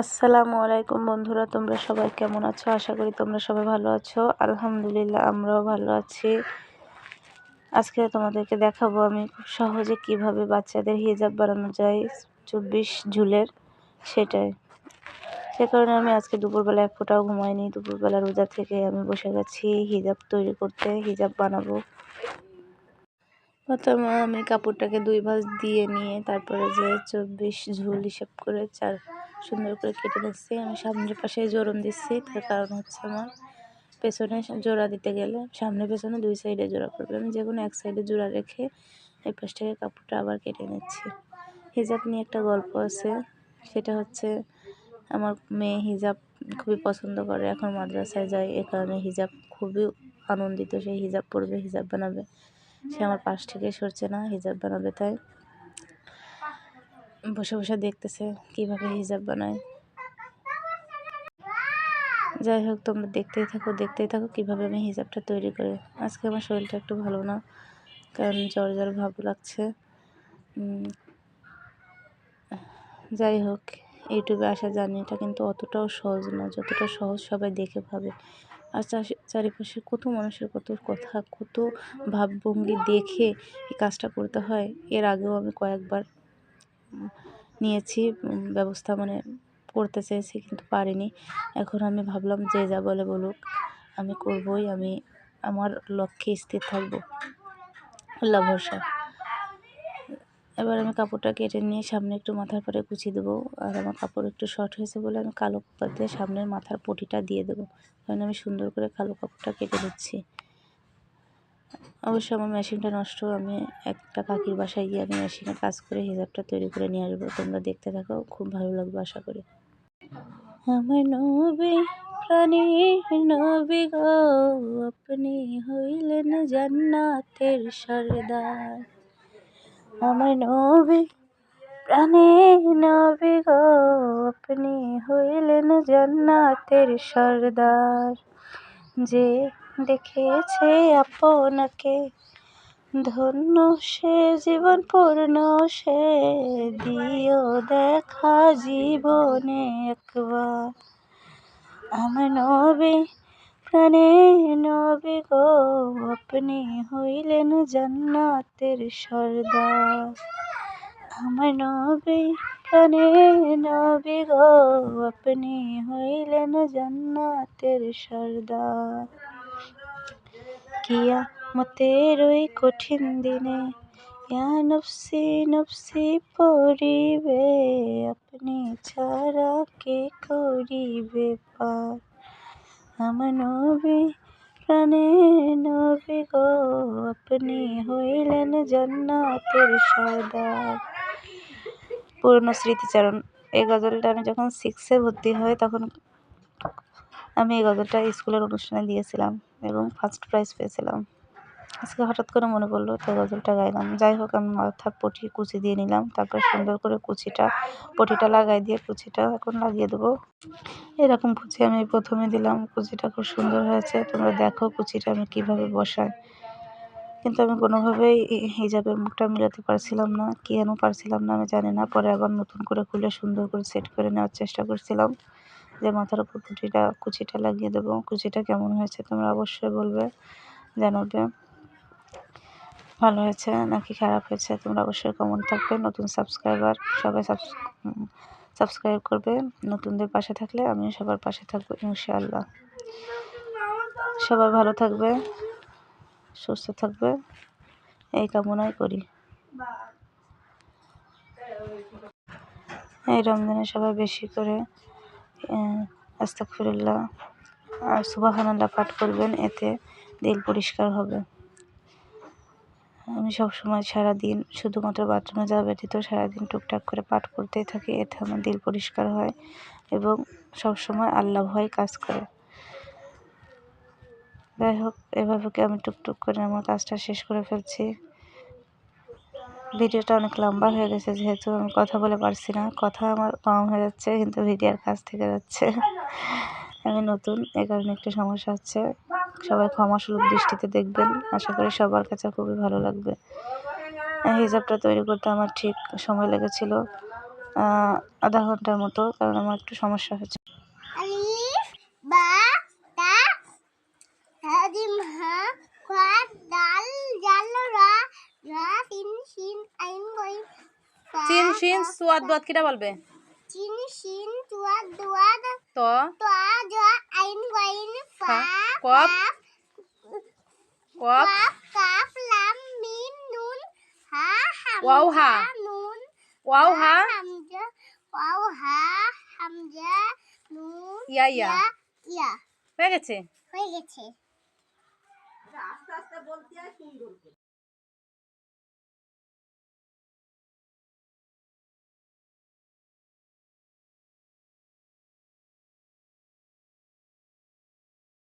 আসসালামু আলাইকুম বন্ধুরা, তোমরা সবাই কেমন আছো? আশা করি তোমরা সবাই ভালো আছো। আলহামদুলিল্লাহ, আমরাও ভালো আছি। আজকে তোমাদেরকে দেখাবো আমি খুব সহজে কীভাবে বাচ্চাদের হিজাব বানানো যায় চব্বিশ ঝুলের, সেটাই। সে কারণে আমি আজকে দুপুরবেলা এক ফোঁটাও ঘুমাইনি। দুপুরবেলা রোজা থেকে আমি বসে গেছি হিজাব তৈরি করতে, হিজাব বানাবো। প্রথমে আমি কাপড়টাকে দুই ভাঁজ দিয়ে নিয়ে তারপরে যে চব্বিশ ঝুল হিসাব করে চার সুন্দর করে কেটে নিচ্ছি। আমি সামনের পাশে জোরন দিচ্ছি, তার কারণ হচ্ছে আমার পেছনে জোড়া দিতে গেলে সামনে পেছনে দুই সাইডে জোড়া পড়বে। আমি যে কোনো এক সাইডে জোড়া রেখে এই পাশ থেকে কাপড়টা আবার কেটে নিচ্ছি। হিজাব নিয়ে একটা গল্প আছে, সেটা হচ্ছে আমার মেয়ে হিজাব খুবই পছন্দ করে। এখন মাদ্রাসায় যায়, এ কারণে হিজাব খুবই আনন্দিত। সে হিজাব পরবে, হিজাব বানাবে। সে আমার পাশ থেকে সরছে না, হিজাব বানাবে তাই। বসে বসে দেখতেছে কীভাবে হিজাব বানায়। যাই হোক, তোমরা দেখতেই থাকো দেখতেই থাকো কীভাবে আমি হিজাবটা তৈরি করি। আজকে আমার শরীরটা একটু ভালো না, কারণ জ্বর জ্বর ভাব লাগছে। যাই হোক, ইউটিউবে আসা জানি এটা কিন্তু অতটাও সহজ না, যতটা সহজ সবাই দেখে ভাবে। আর চারিপাশে কত মানুষের কত কথা, কত ভাবভঙ্গি দেখে এই কাজটা করতে হয়। এর আগেও আমি কয়েকবার নিয়েছি ব্যবস্থা মানে করতে চেয়েছি কিন্তু পারিনি। এখন আমি ভাবলাম যে যা বলে বলুক, আমি করবই, আমি, আমার লক্ষ্যে স্থির থাকব। আল্লাহ ভরসা। এবার আমি কাপড়টা কেটে নিয়ে সামনে একটু মাথার পরে কুচি দেবো। আর আমার কাপড় একটু শর্ট হয়েছে বলে আমি কালো কাপড় দিয়ে সামনের মাথার পটিটা দিয়ে দেবো। কারণ আমি সুন্দর করে কালো কাপড়টা কেটে দিচ্ছি অবশ্য আমার মেশিনটা নষ্ট, আমি একটা কাকির বাসায় গিয়ে আমি মেশিনে কাজ করে হিজাবটা তৈরি করে নিয়ে আসব। তোমরা দেখতে থাকো, খুব ভালো লাগবে আশা করি। আমার নবী প্রাণী নবী গো, আপনি হইলেন জান্নাতের সরদার। আমার নবী প্রাণে নবী গো, আপনি হইলেন জান্নাতের সরদার। যে দেখেছে আপনাকে। ধন্য সে, জীবন পূর্ণ সে, দিও দেখা জীবনে একবার। আমার নবী প্রাণে নবী গো, আপনি হইলেন জান্নাতের সর্দার। আমার নবী প্রাণে নবী গো, আপনি হইলেন জান্নাতের সর্দার। কিয়া মতের ওই কঠিন দিনে ইয়া নফসি নফসি পড়িবে আপনি ছাড়া কে করিবে পার আমার নবী প্রাণে নবী গো আপনি হইলেন জান্নাতের সর্দার পুরনো স্মৃতিচারণ এই গজলটা আমি যখন সিক্সে ভর্তি হই তখন আমি এই গজলটা স্কুলের অনুষ্ঠানে দিয়েছিলাম। এবং ফার্স্ট প্রাইজ পেয়েছিলাম। আজকে হঠাৎ করে মনে পড়ল, তো গজলটা গাইলাম। যাই হোক, আমি মাথার পটি কুচি দিয়ে নিলাম, তারপর সুন্দর করে কুচিটা, পটিটা লাগাই দিয়ে কুচিটা এখন লাগিয়ে দেবো। এরকম কুচি আমি প্রথমে দিলাম, কুচিটা খুব সুন্দর হয়েছে। তোমরা দেখো কুচিটা আমি কীভাবে বসাই। কিন্তু আমি কোনোভাবেই হিজাবের মুখটা মিলাতে পারছিলাম না, কেন পারছিলাম না আমি জানি না। পরে আবার নতুন করে খুলে সুন্দর করে সেট করে নেওয়ার চেষ্টা করছিলাম। যে মাথার উপর কুচিটা কুচিটা লাগিয়ে দেবো। কুচিটা কেমন হয়েছে তোমরা অবশ্যই বলবে, জানাবে। ভালো হয়েছে নাকি খারাপ হয়েছে তোমরা অবশ্যই কমেন্ট থাকবে। নতুন সাবস্ক্রাইবার সবাই সাবস্ক্রাইব করবে। নতুনদের পাশে থাকলে আমিও সবার পাশে থাকব, ইনশাআল্লাহ। সবাই ভালো থাকবে, সুস্থ থাকবে। এই কামনাই করি। এই রমজানে সবাই বেশি করে আস্তাকফিরুল্লাহ আর সুবাহানাল্লাহ পাঠ করবেন, এতে দিল পরিষ্কার হবে। আমি সবসময় সারাদিন শুধুমাত্র বাথরুমে যাওয়া ব্যতীত সারাদিন টুকটাক করে পাঠ করতেই থাকি, এতে আমার দিল পরিষ্কার হয় এবং সবসময় আল্লাহ ভয় কাজ করে। যাই হোক, এভাবে আমি টুকটুক করে আমার কাজটা শেষ করে ফেলছি? ভিডিওটা অনেক লম্বা হয়ে গেছে, যেহেতু আমি কথা বলে পারছি না। কথা আমার কম হয়ে যাচ্ছে, কিন্তু ভিডিওর কাজ থেকে যাচ্ছে। আমি নতুন, এ কারণে একটু সমস্যা হচ্ছে। সবাই ক্ষমা সুলভ দৃষ্টিতে দেখবেন। আশা করি সবার কাছে খুবই ভালো লাগবে। হিজাবটা তৈরি করতে আমার ঠিক সময় লেগেছিল আধা ঘণ্টার মতো, কারণ আমার একটু সমস্যা হচ্ছে আলিফ বা তা হাজিম হা কোয়াত দাল জাল রা রা তিন শিন আইন গই ফা, চিন শিন সুয়াদ দুয়াদ কিটা বলবে? চিন শিন তুয়াদ দুয়াদ তো। তোয়া জা আইন গইন ফা কপ, কপ কাফ। কাফ লাম মিম নুন হা ওয়াও হা। নুন ওয়াও হা হামজা ওয়াও হা হামজা নুন ইয়া ইয়া। ইয়া হয়ে গেছে? হয়ে গেছে।